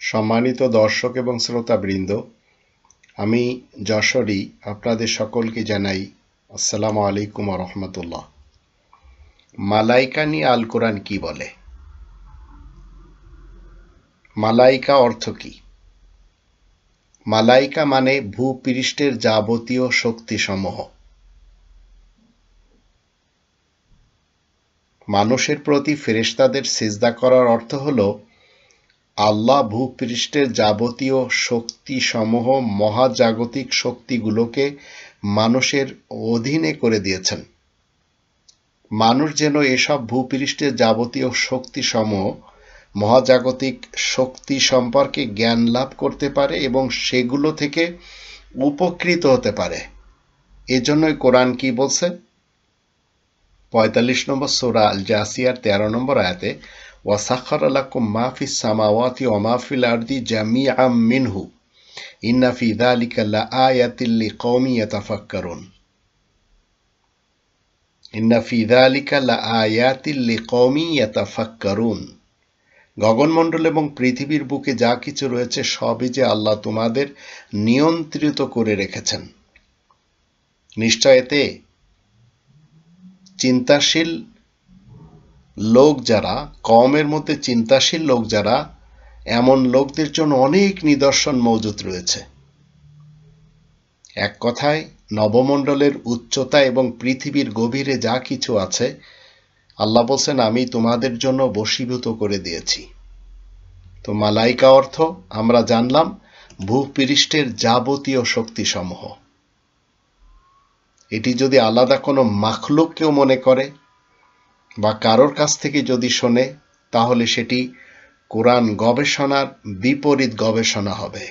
সম্মানিত দর্শক এবং শ্রোতাবৃন্দ, আমি যশোরী আপনাদের সকলকে জানাই আসসালামু আলাইকুম রহমতুল্লাহ। মালাইকা নিয়ে আল কোরআন কি বলে? মালাইকা অর্থ কি? মালাইকা মানে ভূপৃষ্ঠের যাবতীয় শক্তিসমূহ। মানুষের প্রতি ফেরেশতাদের সিজদা করার অর্থ হল আল্লাহ ভূপৃষ্ঠের যাবতীয় শক্তিসমূহ মহাজাগতিক শক্তিগুলোকে মানুষের অধীনে করে দিয়েছেন। মানুষ যেন এসব ভূপৃষ্ঠের যাবতীয় শক্তিসমূহ মহাজাগতিক শক্তি সম্পর্কে জ্ঞান লাভ করতে পারে এবং সেগুলো থেকে উপকৃত হতে পারে। এজন্যই কোরআন কি বলছে? পঁয়তাল্লিশ নম্বর সোরা আল জাসিয়ার তেরো নম্বর আয়াতে ওয়াসাখর আলাকুম মাহফিস সামাওয়াতি ওমাফিল আর্দি জামি আম মিনহু ইন্না ফি যালিকা লাআয়াতিল লিকওমি ইয়াতাফাক্কারুন ইন্না ফি যালিকা লাআয়াতিল লিকওমি ইয়াতাফাক্কারুন গগনমণ্ডল এবং পৃথিবীর বুকে যা কিছু রয়েছে সবই যে আল্লাহ তোমাদের নিয়ন্ত্রিত করে রেখেছেন। নিশ্চয় এতে চিন্তাশীল লোক যারা, কমের মধ্যে চিন্তাশীল লোক যারা, এমন লোকদের জন্য অনেক নিদর্শন মজুত রয়েছে। এক কথায়, নবমণ্ডলের উচ্চতা এবং পৃথিবীর গভীরে যা কিছু আছে, আল্লাহ বলছেন, আমি তোমাদের জন্য বশীভূত করে দিয়েছি। তো মালাইকা অর্থ, আমরা জানলাম, ভূপৃষ্ঠের যাবতীয় শক্তিসমূহ। এটি যদি আলাদা কোনো মাখলুক কেউ মনে করে বা কারোর কাছ থেকে যদি শোনে তাহলে সেটি কোরআন গবেষণার বিপরীত গবেষণা হবে।